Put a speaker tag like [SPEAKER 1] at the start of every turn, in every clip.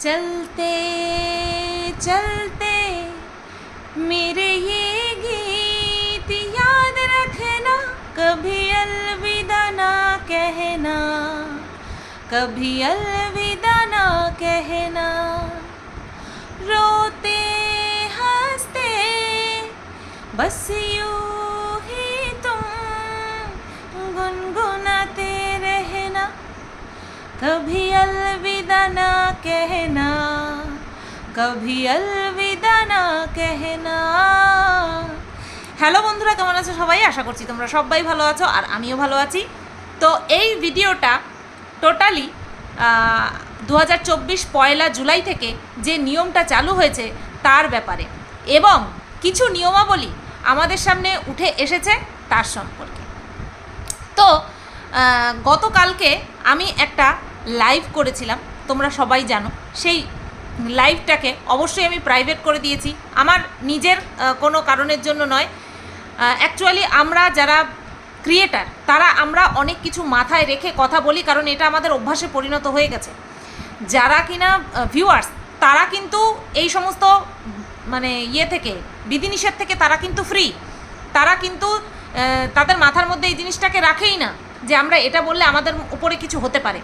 [SPEAKER 1] चलते चलते, मेरे ये गीत याद रखना, कभी अलविदा ना कहना, कभी अलविदा ना कहना। रोते, हँसते, बस यूँ कभी अलविदा ना कहना कभी अलविदा না कहना হ্যালো বন্ধুরা কেমন আছো সবাই আশা করছি তোমরা সবাই ভালো আছো আর আমিও ভালো আছি তো এই ভিডিওটা টোটালি দু হাজার চব্বিশ পয়লা জুলাই থেকে যে নিয়মটা চালু হয়েছে তার ব্যাপারে এবং কিছু নিয়মাবলী আমাদের সামনে উঠে এসেছে তার সম্পর্কে তো আহ, গতকালকে আমি একটা লাইভ করেছিলাম, তোমরা সবাই জানো। সেই লাইভটাকে অবশ্যই আমি প্রাইভেট করে দিয়েছি। আমার নিজের কোনো কারণের জন্য নয়। অ্যাকচুয়ালি আমরা যারা ক্রিয়েটার তারা আমরা অনেক কিছু মাথায় রেখে কথা বলি, কারণ এটা আমাদের অভ্যাসে পরিণত হয়ে গেছে। যারা কিনা ভিউয়ার্স তারা কিন্তু এই সমস্ত মানে ইয়ে থেকে, বিধিনিষেধ থেকে তারা কিন্তু ফ্রি তারা কিন্তু তাদের মাথার মধ্যে এই জিনিসটাকে রাখেই না যে আমরা এটা বললে আমাদের উপরে কিছু হতে পারে।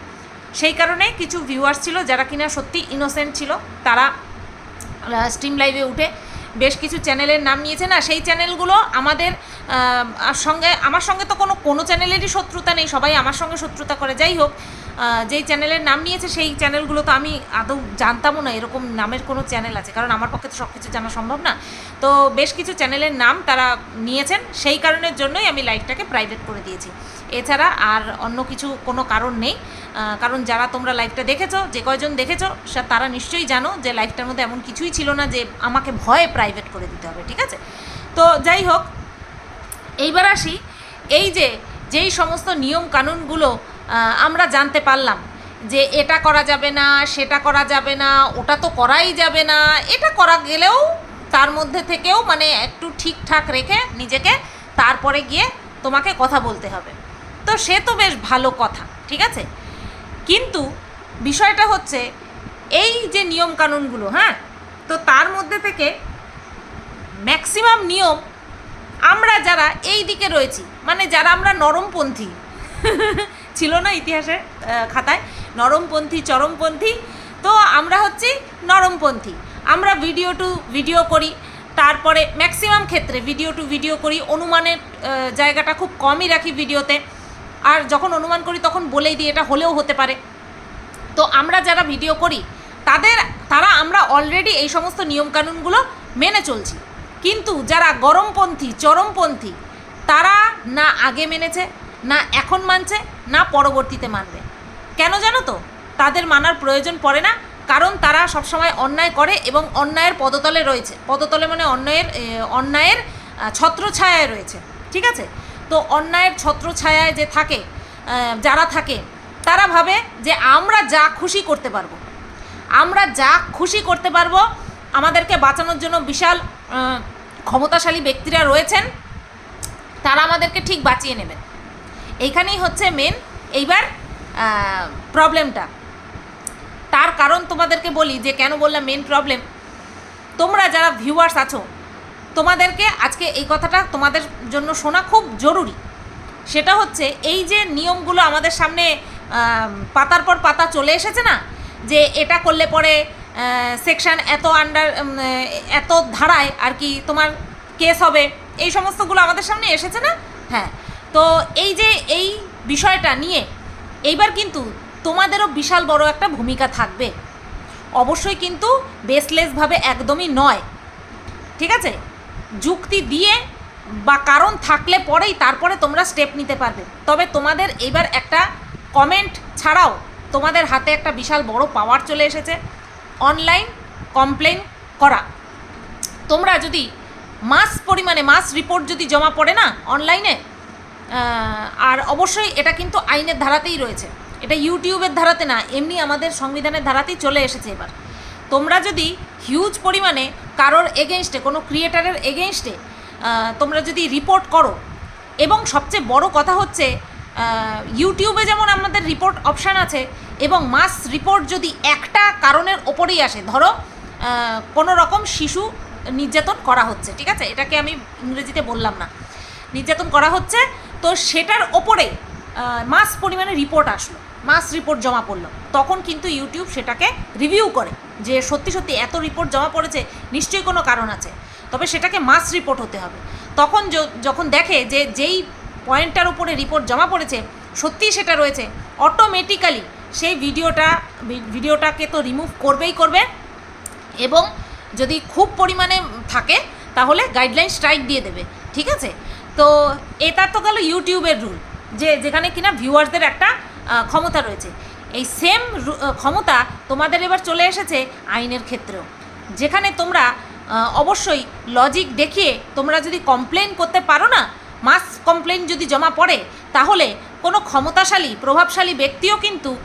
[SPEAKER 1] সেই কারণে কিছু ভিউয়ার্স ছিল যারা কিনা সত্যি ইনোসেন্ট ছিল, তারা স্ট্রিম লাইভে উঠে বেশ কিছু চ্যানেলের নাম নিয়েছে না সেই চ্যানেলগুলো আমাদের সঙ্গে, আমার সঙ্গে তো কোনো কোনো চ্যানেলেরই শত্রুতা নেই, সবাই আমার সঙ্গে শত্রুতা করে। যাই হোক যেই চ্যানেলের নাম নিয়েছে, সেই চ্যানেলগুলো তো আমি আদৌ জানতামও না, এরকম নামের কোনো চ্যানেল আছে, কারণ আমার পক্ষে তো সব কিছু জানা সম্ভব না। তো বেশ কিছু চ্যানেলের নাম তারা নিয়েছেন, সেই কারণের জন্যই আমি লাইভটাকে প্রাইভেট করে দিয়েছি। এছাড়া আর অন্য কিছু কোনো কারণ নেই। কারণ যারা তোমরা লাইভটা দেখেছ, যে কয়জন দেখেছ, সে তারা নিশ্চয়ই জানো যে লাইভটার মধ্যে এমন কিছুই ছিল না যে আমাকে ভয়ে প্রাইভেট করে দিতে হবে, ঠিক আছে? তো যাই হোক, এইবার আসি, এই যে যেই সমস্ত নিয়ম কানুনগুলো আমরা জানতে পারলাম যে এটা করা যাবে না, সেটা করা যাবে না, ওটা তো করাই যাবে না, এটা করা গেলেও তার মধ্যে থেকেও মানে একটু ঠিকঠাক রেখে নিজেকে তারপরে গিয়ে তোমাকে কথা বলতে হবে। তো সে তো বেশ ভালো কথা, ঠিক আছে? কিন্তু বিষয়টা হচ্ছে এই যে নিয়ম কানুনগুলো হ্যাঁ? তো তার মধ্যে থেকে ম্যাক্সিমাম নিয়ম আমরা যারা এই দিকে রয়েছি মানে যারা আমরা নরমপন্থী, ছিল না ইতিহাসের খাতায়, নরমপন্থী, চরমপন্থী, তো আমরা হচ্ছি নরমপন্থী। আমরা ভিডিও টু ভিডিও করি, তারপরে ম্যাক্সিমাম ক্ষেত্রে ভিডিও টু ভিডিও করি, অনুমানের জায়গাটা খুব কমই রাখি ভিডিওতে আর যখন অনুমান করি, তখন বলেই দিই, এটা হলেও হতে পারে। তো আমরা যারা ভিডিও করি, তাদের, তারা আমরা অলরেডি এই সমস্ত নিয়মকানুনগুলো মেনে চলছি। কিন্তু যারা গরমপন্থী, চরমপন্থী, তারা না আগে মেনেছে, না এখন মানছে, না পরবর্তীতে মানবে। কেন জানো তো? তাদের মানার প্রয়োজন পড়ে না, কারণ তারা সবসময় অন্যায় করে এবং অন্যায়ের পদতলে রয়েছে। পদতলে মানে অন্যায়ের অন্যায়ের ছত্রছায়ায় রয়েছে। ঠিক আছে? তো অন্যায়ের ছত্রছায়ায় যে থাকে যারা থাকে, তারা ভাবে যে আমরা যা খুশি করতে পারব। আমরা যা খুশি করতে পারব, আমাদেরকে বাঁচানোর জন্য বিশাল ক্ষমতাশালী ব্যক্তিরা রয়েছেন, তারা আমাদেরকে ঠিক বাঁচিয়ে নেবেন এইখানেই হচ্ছে মেন এইবার প্রবলেমটা তার কারণ তোমাদেরকে বলি যে কেন বললাম মেন প্রবলেম তোমরা যারা ভিউয়ার্স আছো তোমাদেরকে আজকে এই কথাটা তোমাদের জন্য শোনা খুব জরুরি। সেটা হচ্ছে এই যে নিয়মগুলো আমাদের সামনে পাতার পর পাতা চলে এসেছে না, যে এটা করলে পরে সেকশন এত আন্ডার এত ধারায় আর কি তোমার কেস হবে, এই সমস্তগুলো আমাদের সামনে এসেছে না? হ্যাঁ তো এই যে এই বিষয়টা নিয়ে এইবার কিন্তু তোমাদেরও বিশাল বড় একটা ভূমিকা থাকবে। অবশ্যই কিন্তু বেসলেসভাবে একদমই নয়। ঠিক আছে? যুক্তি দিয়ে বা কারণ থাকলে পরেই তারপরে তোমরা স্টেপ নিতে পারবে। তবে তোমাদের এবার একটা কমেন্ট ছাড়াও তোমাদের হাতে একটা বিশাল বড় পাওয়ার চলে এসেছে। অনলাইন কমপ্লেন করা। তোমরা যদি মাস পরিমাণে মাস রিপোর্ট যদি জমা পড়ে না অনলাইনে আর অবশ্যই এটা কিন্তু আইনের ধারাতেই রয়েছে। এটা ইউটিউবের ধারাতে না, এমনি আমাদের সংবিধানের ধারাতেই চলে এসেছে এবার। তোমরা যদি হিউজ পরিমাণে কারোর এগেনস্টে কোনো ক্রিয়েটারের এগেনস্টে তোমরা যদি রিপোর্ট করো। এবং সবচেয়ে বড় কথা হচ্ছে ইউটিউবে যেমন আমাদের রিপোর্ট অপশান আছে, এবং মাস রিপোর্ট যদি একটা কারণের ওপরেই আসে, ধরো কোনো রকম শিশু নির্যাতন করা হচ্ছে, ঠিক আছে? এটাকে আমি ইংরেজিতে বললাম না। নির্যাতন করা হচ্ছে, তো সেটার ওপরে মাস পরিমাণে রিপোর্ট আসলো। মাস রিপোর্ট জমা পড়ল। তখন কিন্তু ইউটিউব সেটাকে রিভিউ করে যে সত্যি সত্যি এত রিপোর্ট জমা পড়েছে, নিশ্চয়ই কোনো কারণ আছে। তবে সেটাকে মাস রিপোর্ট হতে হবে। তখন যখন দেখে যে যেই পয়েন্টটার উপরে রিপোর্ট জমা পড়েছে, সত্যিই সেটা রয়েছে অটোমেটিক্যালি সেই ভিডিওটা ভিডিওটাকে তো রিমুভ করবেই করবে এবং যদি খুব পরিমাণে থাকে, তাহলে গাইডলাইন স্ট্রাইক দিয়ে দেবে। ঠিক আছে? তো এটা তো গেল ইউটিউবের রুল যে যেখানে কিনা ভিউয়ার্সদের একটা ক্ষমতা রয়েছে। এই সেম ক্ষমতা তোমাদের এবার চলে এসেছে আইনের ক্ষেত্রেও। যেখানে তোমরা অবশ্যই লজিক দেখিয়ে তোমরা যদি কমপ্লেন করতে পারো না মাস কমপ্লেন যদি জমা পড়ে, তাহলে কোনো ক্ষমতাশালী, প্রভাবশালী ব্যক্তিও কিন্তু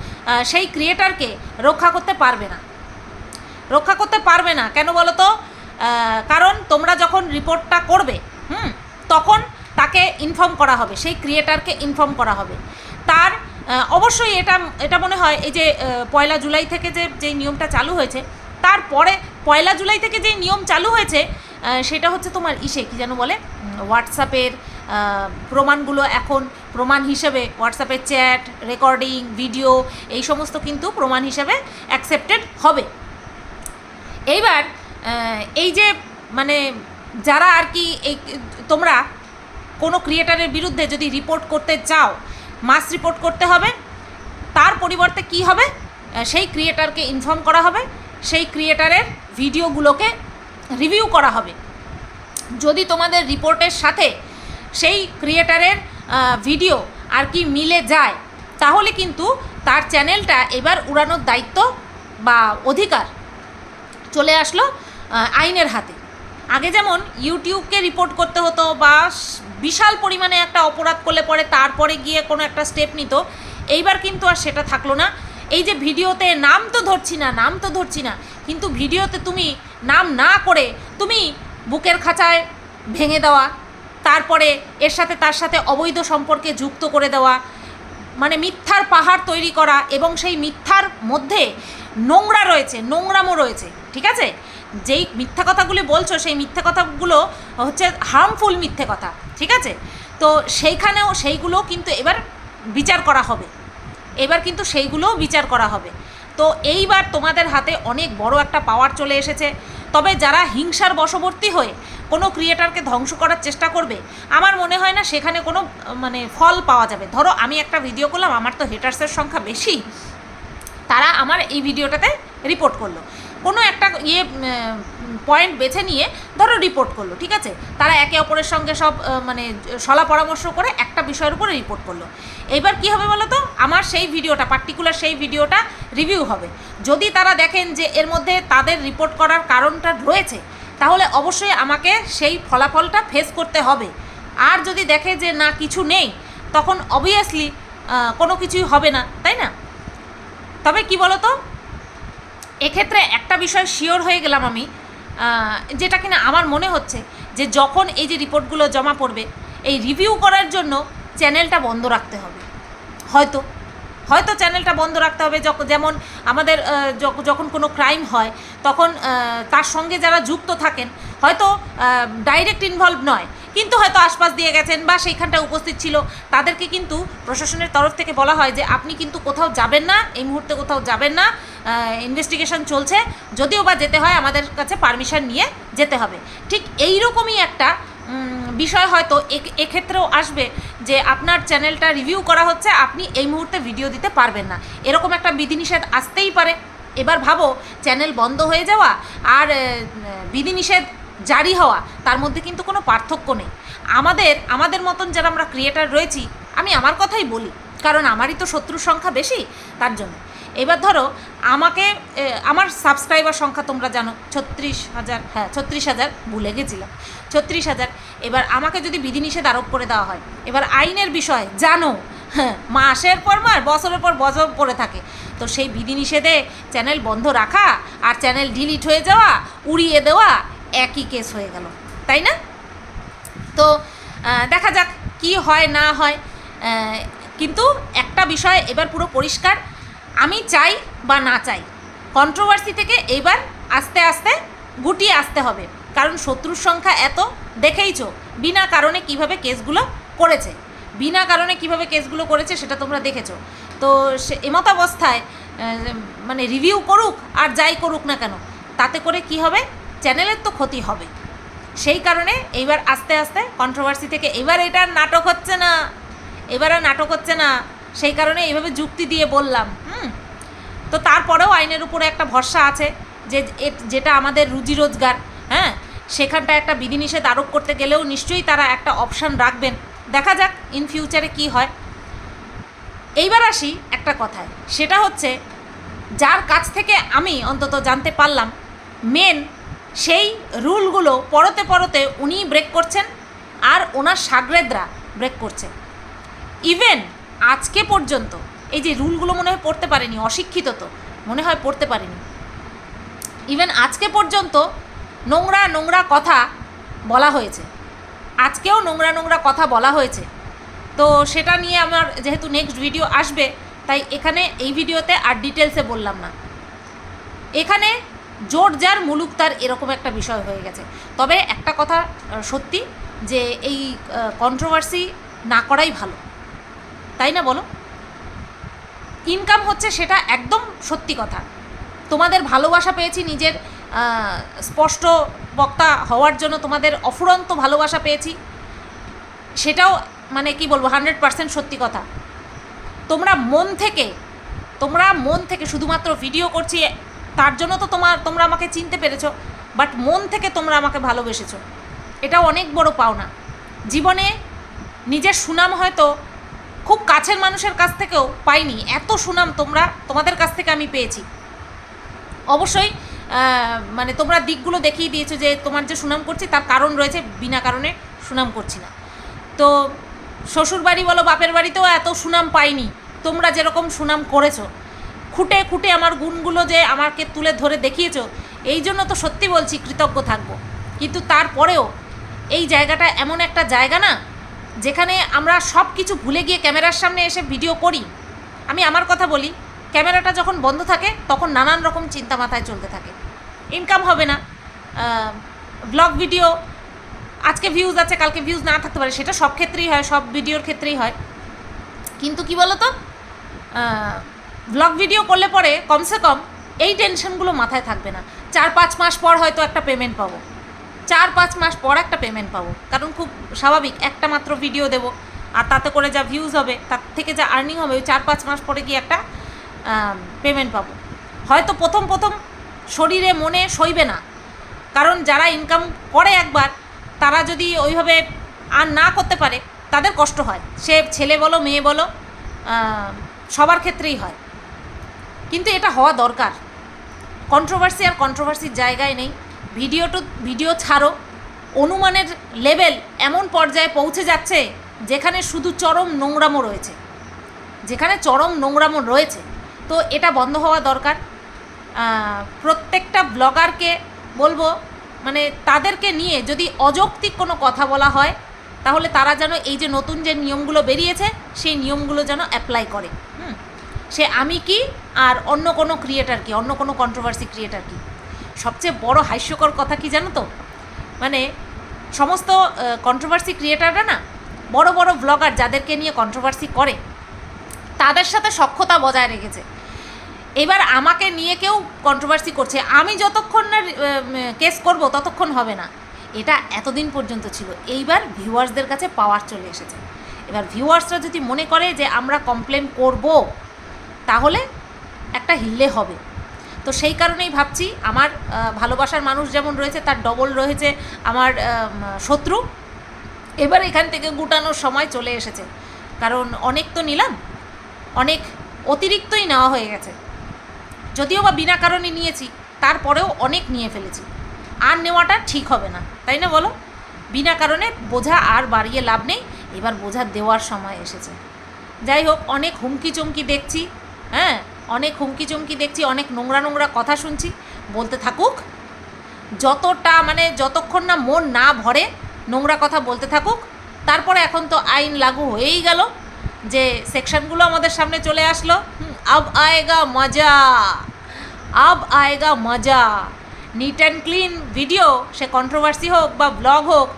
[SPEAKER 1] সেই ক্রিয়েটারকে রক্ষা করতে পারবে না। রক্ষা করতে পারবে না। কেন বলো তো কারণ তোমরা যখন রিপোর্টটা করবে, হুম, তখন তাকে ইনফর্ম করা হবে। সেই ক্রিয়েটারকে ইনফর্ম করা হবে। তার অবশ্যই এটা এটা মনে হয় এই যে পয়লা জুলাই থেকে যে যেই নিয়মটা চালু হয়েছে, তারপরে পয়লা জুলাই থেকে যেই নিয়ম চালু হয়েছে সেটা হচ্ছে তোমার ইসে, কী যেন বলে? হোয়াটসঅ্যাপের প্রমাণগুলো এখন প্রমাণ হিসেবে হোয়াটসঅ্যাপের চ্যাট, রেকর্ডিং, ভিডিও, এই সমস্ত কিন্তু প্রমাণ হিসেবে অ্যাকসেপ্টেড হবে। এইবার এই যে মানে যারা আর কি, এই, তোমরা কোনো ক্রিয়েটারের বিরুদ্ধে যদি রিপোর্ট করতে চাও মাস রিপোর্ট করতে হবে, তার পরিবর্তে কি হবে সেই ক্রিয়েটারকে ইনফর্ম করা হবে, সেই ক্রিয়েটারের ভিডিওগুলোকে রিভিউ করা হবে। যদি তোমাদের রিপোর্টের সাথে সেই ক্রিয়েটারের ভিডিও আর কি মিলে যায়, তাহলে কিন্তু তার চ্যানেলটা এবার উড়ানোর দায়িত্ব বা অধিকার চলে আসলো আইনের হাতে। আগে যেমন ইউটিউবকে রিপোর্ট করতে হতো বা বিশাল পরিমাণে একটা অপরাধ করলে পরে তারপরে গিয়ে কোনো একটা স্টেপ নিত, এইবার কিন্তু আর সেটা থাকল না। এই যে ভিডিওতে নাম তো ধরছি না, নাম তো ধরছি না, কিন্তু ভিডিওতে তুমি নাম না করে তুমি বুকের খাঁচায় ভেঙে দেওয়া, তারপরে এর সাথে তার সাথে অবৈধ সম্পর্কে যুক্ত করে দেওয়া মানে মিথ্যার পাহাড় তৈরি করা এবং সেই মিথ্যার মধ্যে নোংরা রয়েছে, নোংরামও রয়েছে, ঠিক আছে? যেই মিথ্যা কথাগুলি বলছো, সেই মিথ্যা কথাগুলো হচ্ছে হার্মফুল মিথ্যে কথা, ঠিক আছে? তো সেইখানেও সেইগুলোও কিন্তু এবার বিচার করা হবে। এবার কিন্তু সেইগুলোও বিচার করা হবে। তো এইবার তোমাদের হাতে অনেক বড় একটা পাওয়ার চলে এসেছে। তবে যারা হিংসার বশবর্তী হয়ে কোনো ক্রিয়েটারকে ধ্বংস করার চেষ্টা করবে, আমার মনে হয় না সেখানে কোনো মানে ফল পাওয়া যাবে। ধরো, আমি একটা ভিডিও করলাম, আমার তো হেটার্সের সংখ্যা বেশি, তারা আমার এই ভিডিওটাতে রিপোর্ট করল। কোনো একটা ইয়ে পয়েন্ট বেছে নিয়ে ধরো রিপোর্ট করল, ঠিক আছে? তারা একে অপরের সঙ্গে সব মানে সলা পরামর্শ করে একটা বিষয়ের উপরে রিপোর্ট করল। এইবার কি হবে বলো তো আমার সেই ভিডিওটা পার্টিকুলার সেই ভিডিওটা রিভিউ হবে। যদি তারা দেখেন যে এর মধ্যে তাদের রিপোর্ট করার কারণটা রয়েছে, তাহলে অবশ্যই আমাকে সেই ফলাফলটা ফেস করতে হবে। আর যদি দেখে যে না, কিছু নেই, তখন অবভিয়াসলি কোনো কিছুই হবে না, তাই না? তবে কি বলো তো এক্ষেত্রে একটা বিষয় শিওর হয়ে গেলাম আমি যেটা কিনা আমার মনে হচ্ছে যে যখন এই যে রিপোর্টগুলো জমা পড়বে, এই রিভিউ করার জন্য চ্যানেলটা বন্ধ রাখতে হবে। হয়তো হয়তো চ্যানেলটা বন্ধ রাখতে হবে যেমন আমাদের যখন কোনো ক্রাইম হয়, তখন তার সঙ্গে যারা যুক্ত থাকেন, হয়তো ডাইরেক্ট ইনভলভ নয়। কিন্তু হয়তো আশপাশ দিয়ে গেছেন বা সেইখানটা উপস্থিত ছিল। তাদেরকে কিন্তু প্রশাসনের তরফ থেকে বলা হয় যে, আপনি কিন্তু কোথাও যাবেন না, এই মুহূর্তে কোথাও যাবেন না ইনভেস্টিগেশন চলছে। যদিও বা যেতে হয়, আমাদের কাছে পারমিশন নিয়ে যেতে হবে। ঠিক এই রকমই একটা বিষয় হয়তো এক্ষেত্রেও আসবে যে, আপনার চ্যানেলটা রিভিউ করা হচ্ছে, আপনি এই মুহূর্তে ভিডিও দিতে পারবেন না। এরকম একটা বিধিনিষেধ আসতেই পারে। এবার ভাবো চ্যানেল বন্ধ হয়ে যাওয়া, আর বিধিনিষেধ জারি হওয়া, তার মধ্যে কিন্তু কোনো পার্থক্য নেই। আমাদের আমাদের মতন যারা আমরা ক্রিয়েটার রয়েছি, আমি আমার কথাই বলি, কারণ আমারই তো শত্রুর সংখ্যা বেশি, তার জন্য। এবার ধরো, আমাকে আমার সাবস্ক্রাইবার সংখ্যা তোমরা জানো, ছত্রিশ হাজার হ্যাঁ ছত্রিশ হাজার, ভুলে গেছিলাম। ছত্রিশ হাজার, এবার আমাকে যদি বিধিনিষেধ আরোপ করে দেওয়া হয়, এবার আইনের বিষয়, জানো হ্যাঁ মাসের পর মাস, বছরের পর বছর পড়ে থাকে। তো সেই বিধিনিষেধে চ্যানেল বন্ধ রাখা আর চ্যানেল ডিলিট হয়ে যাওয়া, উড়িয়ে দেওয়া একই কেস হয়ে গেল, তাই না? তো দেখা যাক কি হয়, না হয়। কিন্তু একটা বিষয় এবার পুরো পরিষ্কার, আমি চাই বা না চাই। কন্ট্রোভার্সি থেকে এবার আস্তে আস্তে গুটিয়ে আসতে হবে। কারণ শত্রুর সংখ্যা এত, দেখেইছো, বিনা কারণে কীভাবে কেসগুলো করেছে। বিনা কারণে কীভাবে কেসগুলো করেছে সেটা তোমরা দেখেছ। তো সে এমত অবস্থায় মানে রিভিউ করুক আর যাই করুক না কেন, তাতে করে কি হবে? চ্যানেলের তো ক্ষতি হবে। সেই কারণে এইবার আস্তে আস্তে কন্ট্রোভার্সি থেকে এবার এটা নাটক হচ্ছে না, এবার আর নাটক হচ্ছে না, সেই কারণে এইভাবে যুক্তি দিয়ে বললাম, হুম। তো তারপরেও আইনের উপরে একটা ভরসা আছে যে যেটা আমাদের রুজি রোজগার হ্যাঁ? সেখানটা একটা বিধিনিষেধ আরোপ করতে গেলেও নিশ্চয়ই তারা একটা অপশান রাখবেন। দেখা যাক ইন ফিউচারে কি হয়। এইবার আসি একটা কথায়, সেটা হচ্ছে যার কাছ থেকে আমি অন্তত জানতে পারলাম মেন সেই রুলগুলো পরতে পরতে উনিই ব্রেক করছেন আর ওনার সাগরেদরা ব্রেক করছে। ইভেন আজকে পর্যন্ত এই যে রুলগুলো মনে হয় পড়তে পারেনি, অশিক্ষিত তো, মনে হয় পড়তে পারেনি। ইভেন আজকে পর্যন্ত নোংরা নোংরা কথা বলা হয়েছে। আজকেও নোংরা নোংরা কথা বলা হয়েছে। তো সেটা নিয়ে আমার যেহেতু নেক্সট ভিডিও আসবে, তাই এখানে এই ভিডিওতে আর ডিটেলসে বললাম না। এখানে জোর যার, মুলুক তার, এরকম একটা বিষয় হয়ে গেছে। তবে একটা কথা সত্যি যে এই কন্ট্রোভার্সি না করাই ভালো। তাই না বলো? ইনকাম হচ্ছে সেটা একদম সত্যি কথা। তোমাদের ভালোবাসা পেয়েছি নিজের স্পষ্ট বক্তা হওয়ার জন্য তোমাদের অফুরন্ত ভালোবাসা পেয়েছি। সেটাও মানে কি বলব হান্ড্রেড পার্সেন্ট সত্যি কথা। তোমরা মন থেকে, তোমরা মন থেকে শুধুমাত্র ভিডিও করছি তার জন্য তো তোমার, তোমরা আমাকে চিনতে পেরেছ বাট মন থেকে তোমরা আমাকে ভালোবেসেছো। এটাও অনেক বড় পাওনা। জীবনে নিজের সুনাম হয়তো খুব কাছের মানুষের কাছ থেকেও পাইনি, এত সুনাম তোমরা, তোমাদের কাছ থেকে আমি পেয়েছি। অবশ্যই মানে তোমরা দিকগুলো দেখিয়ে দিয়েছ যে তোমার যে সুনাম করছি, তার কারণ রয়েছে, বিনা কারণে সুনাম করছি না। তো শ্বশুর বাড়ি বলো, বাপের বাড়িতেও এত সুনাম পাইনি, তোমরা যেরকম সুনাম করেছ খুঁটে খুঁটে আমার গুণগুলো যে আমাকে তুলে ধরে দেখিয়েছো, এই জন্য তো সত্যি বলছি কৃতজ্ঞ থাকব। কিন্তু তারপরেও এই জায়গাটা এমন একটা জায়গা না, যেখানে আমরা সব কিছু ভুলে গিয়ে ক্যামেরার সামনে এসে ভিডিও করি। আমি আমার কথা বলি, ক্যামেরাটা যখন বন্ধ থাকে, তখন নানান রকম চিন্তা মাথায় চলতে থাকে। ইনকাম হবে না ব্লগ ভিডিও আজকে ভিউজ আছে, কালকে ভিউজ না থাকতে পারে, সেটা সব ক্ষেত্রেই হয়, সব ভিডিওর ক্ষেত্রেই হয়। কিন্তু কি বলো তো ব্লগ ভিডিও করলে পরে কমসে কম এই টেনশনগুলো মাথায় থাকবে না। চার পাঁচ মাস পর হয়তো একটা পেমেন্ট পাবো। চার পাঁচ মাস পর একটা পেমেন্ট পাবো। কারণ খুব স্বাভাবিক, একটা মাত্র ভিডিও দেবো। আর তাতে করে যা ভিউজ হবে, তার থেকে যা আর্নিং হবে, ওই চার পাঁচ মাস পরে গিয়ে একটা পেমেন্ট পাবো। হয়তো প্রথম প্রথম শরীরে মনে সইবে না। কারণ যারা ইনকাম করে একবার, তারা যদি ওইভাবে আর না করতে পারে, তাদের কষ্ট হয়। সে ছেলে বলো, মেয়ে বলো সবার ক্ষেত্রেই হয়। কিন্তু এটা হওয়া দরকার। কন্ট্রোভার্সি আর কন্ট্রোভার্সির জায়গায় নেই। ভিডিও টু ভিডিও ছাড়ো। অনুমানের লেভেল এমন পর্যায়ে পৌঁছে যাচ্ছে যেখানে শুধু চরম নোংরামো রয়েছে। যেখানে চরম নোংরামো রয়েছে। তো এটা বন্ধ হওয়া দরকার। প্রত্যেকটা ব্লগারকে বলব মানে তাদেরকে নিয়ে যদি অযৌক্তিক কোনো কথা বলা হয়, তাহলে তারা যেন এই যে নতুন যে নিয়মগুলো বেরিয়েছে, সেই নিয়মগুলো যেন অ্যাপ্লাই করে। হুম। সে আমি কি আর অন্য কোনো ক্রিয়েটার কি, অন্য কোনো কন্ট্রোভার্সি ক্রিয়েটার কি? সবচেয়ে বড় হাস্যকর কথা কি জানো তো? মানে সমস্ত কন্ট্রোভার্সি ক্রিয়েটাররা না বড় বড় ব্লগার যাদেরকে নিয়ে কন্ট্রোভার্সি করে, তাদের সাথে সক্ষতা বজায় রেখেছে। এবার আমাকে নিয়ে কেউ কন্ট্রোভার্সি করছে, আমি যতক্ষণ না কেস করব ততক্ষণ হবে না। এটা এতদিন পর্যন্ত ছিল। এইবার ভিউয়ার্সদের কাছে পাওয়ার চলে এসেছে। এবার ভিউয়ার্সরা যদি মনে করে যে আমরা কমপ্লেন করব তাহলে একটা হিললে হবে। তো সেই কারণেই ভাবছি আমার ভালোবাসার মানুষ যেমন রয়েছে তার ডবল রয়েছে আমার শত্রু। এবার এখান থেকে গুটানোর সময় চলে এসেছে। কারণ অনেক তো নিলাম, অনেক অতিরিক্তই নেওয়া হয়ে গেছে। যদিও বা বিনা কারণে নিয়েছি, তারপরেও অনেক নিয়ে ফেলেছি। আর নেওয়াটা ঠিক হবে না, তাই না বলো? বিনা কারণে বোঝা আর বাড়িয়ে লাভ নেই, এবার বোঝা দেওয়ার সময় এসেছে। যাই হোক, অনেক হুমকি চমকি দেখছি হ্যাঁ অনেক হুমকি চুমকি দেখছি, অনেক নোংরা নোংরা কথা শুনছি। বলতে থাকুক, যতটা মানে যতক্ষণ না মন না ভরে নোংরা কথা বলতে থাকুক, তারপরে এখন তো আইন লাগু হয়েই গেল যে সেকশনগুলো আমাদের সামনে চলে আসলো। আব আয়েগা মজা, আব আয়েগা মজা। নিট অ্যান্ড ক্লিন ভিডিও সে কন্ট্রোভার্সি হোক বা ব্লগ হোক,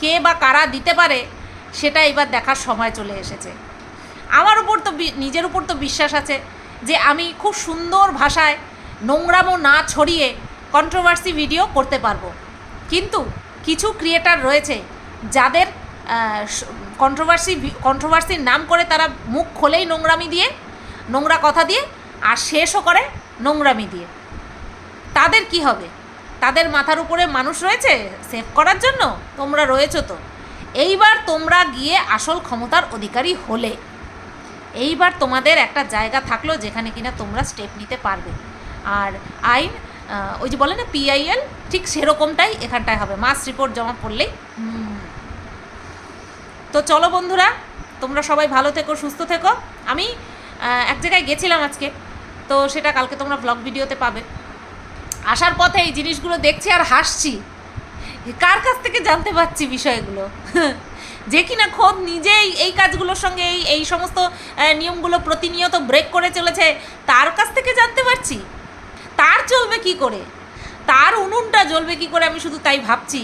[SPEAKER 1] কে বা কারা দিতে পারে, সেটা এবার দেখার সময় চলে এসেছে। আমার উপর তো নিজের উপর তো বিশ্বাস আছে যে আমি খুব সুন্দর ভাষায় নোংরামো না ছড়িয়ে কন্ট্রোভার্সি ভিডিও করতে পারব। কিন্তু কিছু ক্রিয়েটার রয়েছে যাদের কন্ট্রোভার্সি কন্ট্রোভার্সির নাম করে তারা মুখ খোলেই নোংরামি দিয়ে, নোংরা কথা দিয়ে, আর শেষও করে নোংরামি দিয়ে। তাদের কি হবে? তাদের মাথার উপরে মানুষ রয়েছে? সেভ করার জন্য তোমরা রয়েছো তো। এইবার তোমরা গিয়ে আসল ক্ষমতার অধিকারী হলে। এইবার তোমাদের একটা জায়গা থাকল যেখানে কিনা তোমরা স্টেপ নিতে পারবে। আর আইন ওই যে বলে না পিআইএল ঠিক সেরকমটাই এখানটায় হবে। মাস রিপোর্ট জমা পড়লেই। তো চলো বন্ধুরা, তোমরা সবাই ভালো থেকো, সুস্থ থেকো। আমি এক জায়গায় গেছিলাম আজকে, তো সেটা কালকে তোমরা ব্লগ ভিডিওতে পাবে। আসার পথে এই জিনিসগুলো দেখছি আর হাসছি। কার কাছ থেকে জানতে পারছি বিষয়গুলো? যে কিনা খোদ নিজেই এই কাজগুলোর সঙ্গে এই এই সমস্ত নিয়মগুলো প্রতিনিয়ত ব্রেক করে চলেছে, তার কাছ থেকে জানতে পারছি। তার চলবে কি করে? তার উনুনটা জ্বলবে কি করে আমি শুধু তাই ভাবছি।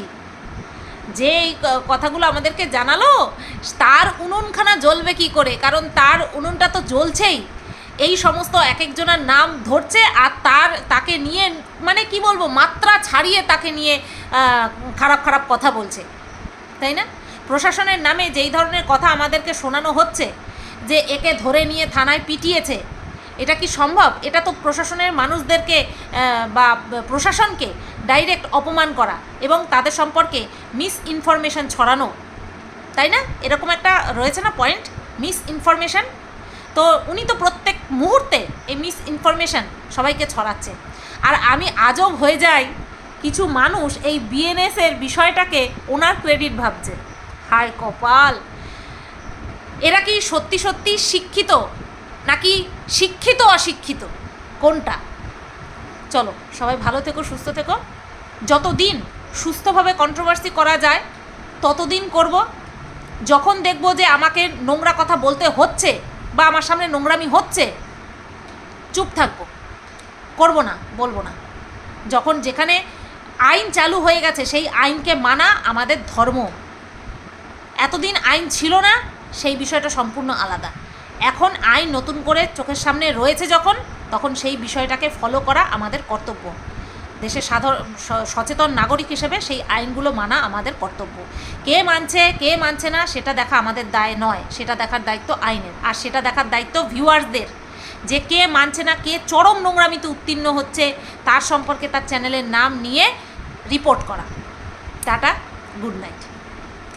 [SPEAKER 1] যে এই কথাগুলো আমাদেরকে জানালো, তার উনুনখানা জ্বলবে কি করে? কারণ তার উনুনটা তো জ্বলছেই। এই সমস্ত এক একজনের নাম ধরছে আর তার, তাকে নিয়ে মানে কি বলব, মাত্রা ছাড়িয়ে তাকে নিয়ে খারাপ খারাপ কথা বলছে। তাই না? প্রশাসনের নামে যেই ধরনের কথা আমাদেরকে শোনানো হচ্ছে, যে একে ধরে নিয়ে থানায় পিটিয়েছে, এটা কি সম্ভব? এটা তো প্রশাসনের মানুষদেরকে বা প্রশাসনকে ডাইরেক্ট অপমান করা এবং তাদের সম্পর্কে মিস ইনফরমেশন ছড়ানো। তাই না? এরকম একটা রয়েছে না পয়েন্ট মিস ইনফরমেশন তো উনি তো প্রত্যেক মুহূর্তে এই মিস ইনফরমেশন সবাইকে ছড়াচ্ছে। আর আমি আজব হয়ে যাই, কিছু মানুষ এই বিএনএসের বিষয়টাকে ওনার ক্রেডিট ভাবছে। হায় কপাল। এরা কি সত্যি সত্যি শিক্ষিত নাকি শিক্ষিত অশিক্ষিত? কোনটা? চলো, সবাই ভালো থেকো, সুস্থ থেকো। যতদিন সুস্থভাবে কন্ট্রোভার্সি করা যায়, ততদিন করব। যখন দেখব যে আমাকে নোংরা কথা বলতে হচ্ছে বা আমার সামনে নোংরামি হচ্ছে, চুপ থাকব। করব না, বলব না। যখন যেখানে আইন চালু হয়ে গেছে, সেই আইনকে মানা আমাদের ধর্ম। এতদিন আইন ছিল না, সেই বিষয়টা সম্পূর্ণ আলাদা। এখন আইন নতুন করে চোখের সামনে রয়েছে যখন, তখন সেই বিষয়টাকে ফলো করা আমাদের কর্তব্য। দেশের সাধারণ সচেতন নাগরিক হিসেবে সেই আইনগুলো মানা আমাদের কর্তব্য। কে মানছে কে মানছে না, সেটা দেখা আমাদের দায় নয়, সেটা দেখার দায়িত্ব আইনের। আর সেটা দেখার দায়িত্ব ভিউয়ার্সদের যে কে মানছে না, কে চরম নোংরামিতে উত্তীর্ণ হচ্ছে, তার সম্পর্কে তার চ্যানেলের নাম নিয়ে রিপোর্ট করা। Tata good night